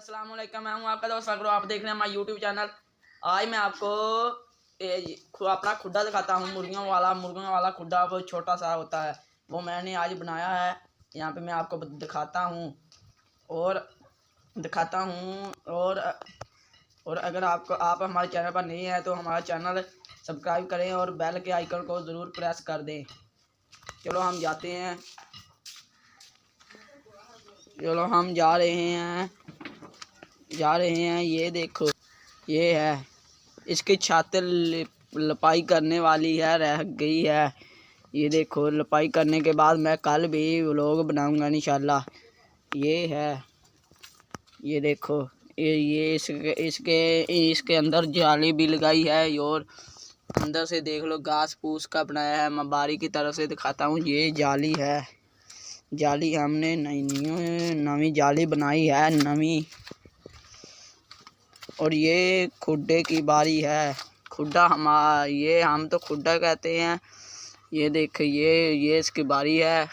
अस्सलाम वालेकुम मैं हूँ आपका दोस्त अगर आप देख रहे हैं हमारा यूट्यूब चैनल आज मैं आपको अपना खुड्डा दिखाता हूँ, मुर्गियों वाला मुर्गियों वाला खुड्डा वो छोटा सा होता है, वो मैंने आज बनाया है। यहाँ पे मैं आपको दिखाता हूँ और दिखाता हूँ और और अगर आपको, आप हमारे चैनल पर नहीं है तो हमारा चैनल सब्सक्राइब करें और बेल के आइकन को ज़रूर प्रेस कर दें। चलो हम जाते हैं। चलो हम जा रहे हैं। जा रहे हैं, ये देखो, ये है। इसकी छत लपाई करने वाली है, रह गई है। ये देखो, लपाई करने के बाद मैं कल भी व्लॉग बनाऊँगा, इंशाल्लाह। ये है। ये देखो, ये ये इसके इसके इसके अंदर जाली भी लगाई है, और अंदर से देख लो, घास फूस का बनाया है। मैं बारी की तरफ़ से दिखाता हूँ, ये जाली है। जाली हमने नई नवी जाली बनाई है, नवी। और ये खुड्डे की बारी है। खुड्डा हमारा ये हम तो खुड्डा कहते हैं। ये देख, ये ये इसकी बारी है।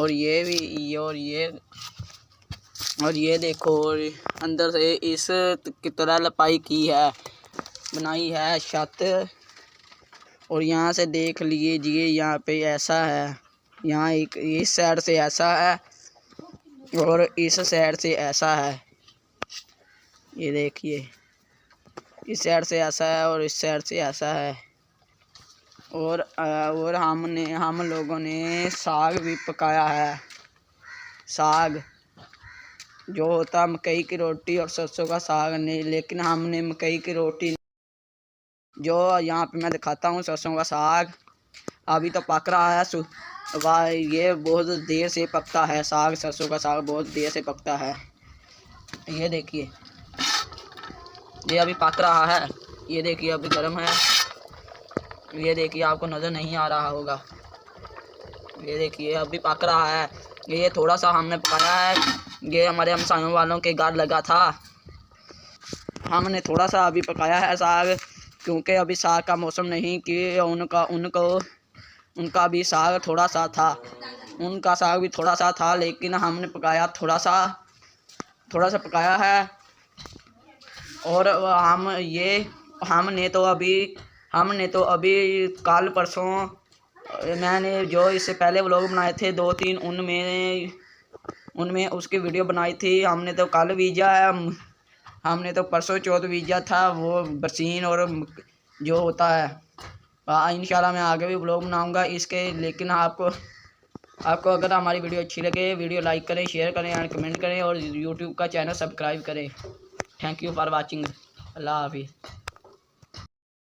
और ये भी, ये और ये। और ये देखो और अंदर से इस की तरह लपाई की है। बनाई है छत। और यहाँ से देख लीजिए, यहाँ पे ऐसा है। यहाँ एक, इस साइड से ऐसा है। और इस साइड से ऐसा है। ये देखिए, इस साइड से ऐसा है और इस साइड से ऐसा है। और और हमने, हम लोगों ने साग भी पकाया है। साग, जो होता है मकई की रोटी और सरसों का साग नहीं, लेकिन हमने मकई की रोटी जो यहाँ पे मैं दिखाता हूँ, सरसों का साग, अभी तो पक रहा है वाह, ये बहुत देर से पकता है साग, सरसों का साग बहुत देर से पकता है। ये देखिए ये अभी पक रहा है। ये देखिए अभी गर्म है। ये देखिए आपको नज़र नहीं आ रहा होगा। ये देखिए अभी पक रहा है। ये थोड़ा सा हमने पकाया है। ये हमारे हमसायों वालों के घर लगा था। हमने थोड़ा सा अभी पकाया है साग, क्योंकि अभी साग का मौसम नहीं कि उनका, उनको, उनका भी साग थोड़ा सा था। उनका साग भी थोड़ा सा था, लेकिन हमने पकाया थोड़ा सा थोड़ा सा पकाया है। और हम ये हमने तो अभी हमने तो अभी कल परसों, मैंने जो इससे पहले व्लॉग बनाए थे, दो तीन, उनमें उनमें उसकी वीडियो बनाई थी। हमने तो कल बीजा है हम- हमने तो परसों चौथ बीजा था, वो बरसीन और जो होता है। इन इंशाल्लाह मैं आगे भी ब्लॉग बनाऊँगा इसके, लेकिन आपको आपको अगर हमारी वीडियो अच्छी लगे वीडियो लाइक करें शेयर करें एंड कमेंट करें, और यूट्यूब का चैनल सब्सक्राइब करें। थैंक यू फॉर वाचिंग अल्लाह हाफिज़